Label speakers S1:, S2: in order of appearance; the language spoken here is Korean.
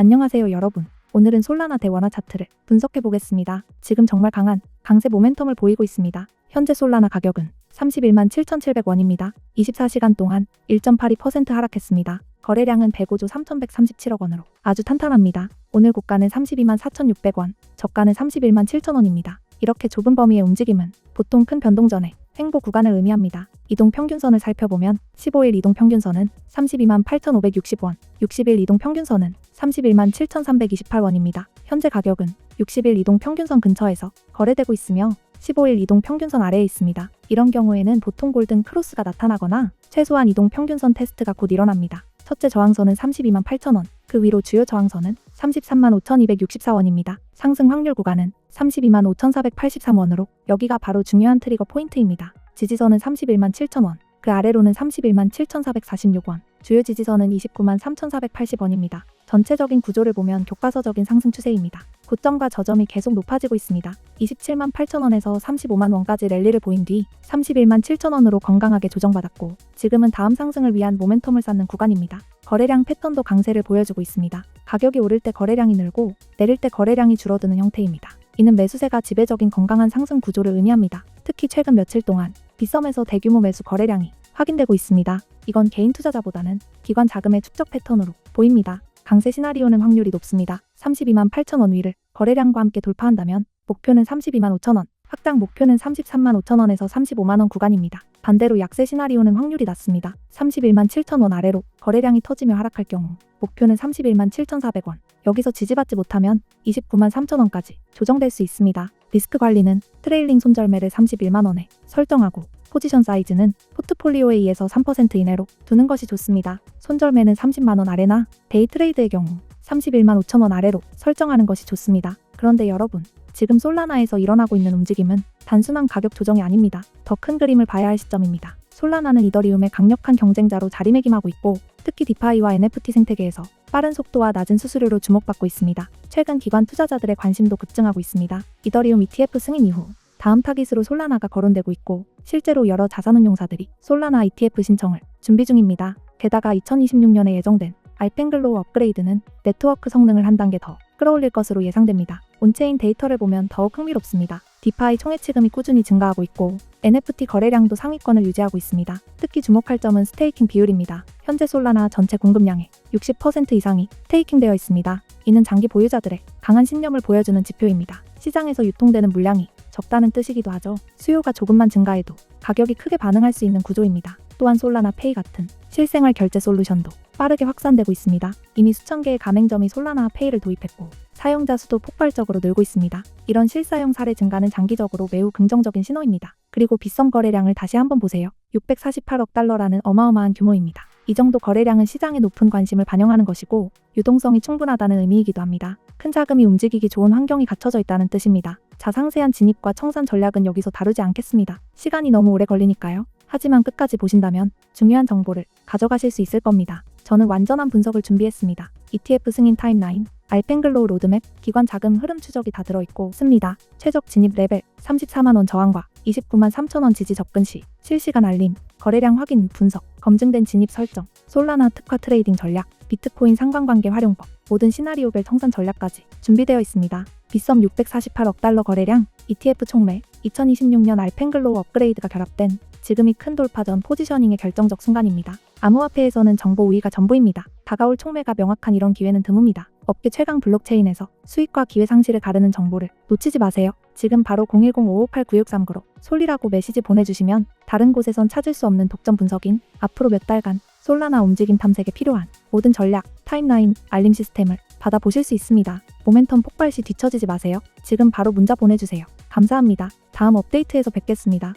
S1: 안녕하세요 여러분. 오늘은 솔라나 대원화 차트를 분석해 보겠습니다. 지금 정말 강한 강세 모멘텀을 보이고 있습니다. 현재 솔라나 가격은 31만 7,700원입니다. 24시간 동안 1.82% 하락했습니다. 거래량은 105조 3,137억 원으로 아주 탄탄합니다. 오늘 고가는 32만 4,600원, 저가는 31만 7,000원입니다. 이렇게 좁은 범위의 움직임은 보통 큰 변동 전에 횡보 구간을 의미합니다. 이동 평균선을 살펴보면 15일 이동 평균선은 32만 8,560원, 60일 이동 평균선은 31만 7,328원입니다. 현재 가격은 60일 이동 평균선 근처에서 거래되고 있으며 15일 이동 평균선 아래에 있습니다. 이런 경우에는 보통 골든 크로스가 나타나거나 최소한 이동 평균선 테스트가 곧 일어납니다. 첫째 저항선은 32만 8천원, 그 위로 주요 저항선은 33만 5,264원입니다. 상승 확률 구간은 32만 5,483원으로 여기가 바로 중요한 트리거 포인트입니다. 지지선은 31만 7천원, 그 아래로는 31만 7,446원, 주요 지지선은 29만 3,480원입니다. 전체적인 구조를 보면 교과서적인 상승 추세입니다. 고점과 저점이 계속 높아지고 있습니다. 27만 8천원에서 35만 원까지 랠리를 보인 뒤 31만 7천원으로 건강하게 조정받았고 지금은 다음 상승을 위한 모멘텀을 쌓는 구간입니다. 거래량 패턴도 강세를 보여주고 있습니다. 가격이 오를 때 거래량이 늘고 내릴 때 거래량이 줄어드는 형태입니다. 이는 매수세가 지배적인 건강한 상승 구조를 의미합니다. 특히 최근 며칠 동안 빗썸에서 대규모 매수 거래량이 확인되고 있습니다. 이건 개인 투자자보다는 기관 자금의 축적 패턴으로 보입니다. 강세 시나리오는 확률이 높습니다. 32만 8천 원 위를 거래량과 함께 돌파한다면 목표는 32만 5천 원, 확장 목표는 33만 5천 원에서 35만 원 구간입니다. 반대로 약세 시나리오는 확률이 낮습니다. 31만 7천 원 아래로 거래량이 터지며 하락할 경우 목표는 31만 7,400원. 여기서 지지받지 못하면 29만 3천 원까지 조정될 수 있습니다. 리스크 관리는 트레일링 손절매를 31만 원에 설정하고 포지션 사이즈는 포트폴리오에 의해서 3% 이내로 두는 것이 좋습니다. 손절매는 30만 원 아래나 데이 트레이드의 경우 31만 5천 원 아래로 설정하는 것이 좋습니다. 그런데 여러분, 지금 솔라나에서 일어나고 있는 움직임은 단순한 가격 조정이 아닙니다. 더 큰 그림을 봐야 할 시점입니다. 솔라나는 이더리움의 강력한 경쟁자로 자리매김하고 있고 특히 디파이와 NFT 생태계에서 빠른 속도와 낮은 수수료로 주목받고 있습니다. 최근 기관 투자자들의 관심도 급증하고 있습니다. 이더리움 ETF 승인 이후 다음 타깃으로 솔라나가 거론되고 있고 실제로 여러 자산운용사들이 솔라나 ETF 신청을 준비 중입니다. 게다가 2026년에 예정된 알펜글로우 업그레이드는 네트워크 성능을 한 단계 더 끌어올릴 것으로 예상됩니다. 온체인 데이터를 보면 더욱 흥미롭습니다. 디파이 총액치금이 꾸준히 증가하고 있고 NFT 거래량도 상위권을 유지하고 있습니다. 특히 주목할 점은 스테이킹 비율입니다. 현재 솔라나 전체 공급량의 60% 이상이 스테이킹되어 있습니다. 이는 장기 보유자들의 강한 신념을 보여주는 지표입니다. 시장에서 유통되는 물량이 적다는 뜻이기도 하죠. 수요가 조금만 증가해도 가격이 크게 반응할 수 있는 구조입니다. 또한 솔라나 페이 같은 실생활 결제 솔루션도 빠르게 확산되고 있습니다. 이미 수천 개의 가맹점이 솔라나 페이를 도입했고 사용자 수도 폭발적으로 늘고 있습니다. 이런 실사용 사례 증가는 장기적으로 매우 긍정적인 신호입니다. 그리고 빗썸 거래량을 다시 한번 보세요. 648억 달러라는 어마어마한 규모입니다. 이 정도 거래량은 시장의 높은 관심을 반영하는 것이고 유동성이 충분하다는 의미이기도 합니다. 큰 자금이 움직이기 좋은 환경이 갖춰져 있다는 뜻입니다. 자 상세한 진입과 청산 전략은 여기서 다루지 않겠습니다. 시간이 너무 오래 걸리니까요. 하지만 끝까지 보신다면 중요한 정보를 가져가실 수 있을 겁니다. 저는 완전한 분석을 준비했습니다. ETF 승인 타임라인, 알펜글로우 로드맵, 기관 자금 흐름 추적이 다 들어있고 습니다. 최적 진입 레벨 34만원 저항과 29만 3천원 지지 접근 시 실시간 알림, 거래량 확인 분석, 검증된 진입 설정, 솔라나 특화 트레이딩 전략, 비트코인 상관관계 활용법, 모든 시나리오별 청산 전략까지 준비되어 있습니다. 빗썸 648억 달러 거래량, ETF 총매, 2026년 알펜글로우 업그레이드가 결합된 지금이 큰 돌파 전 포지셔닝의 결정적 순간입니다. 암호화폐에서는 정보 우위가 전부입니다. 다가올 총매가 명확한 이런 기회는 드뭅니다. 업계 최강 블록체인에서 수익과 기회 상실을 가르는 정보를 놓치지 마세요. 지금 바로 010-558-9639로 솔리라고 메시지 보내주시면 다른 곳에선 찾을 수 없는 독점 분석인 앞으로 몇 달간 솔라나 움직임 탐색에 필요한 모든 전략, 타임라인, 알림 시스템을 받아보실 수 있습니다. 모멘텀 폭발 시 뒤처지지 마세요. 지금 바로 문자 보내주세요. 감사합니다. 다음 업데이트에서 뵙겠습니다.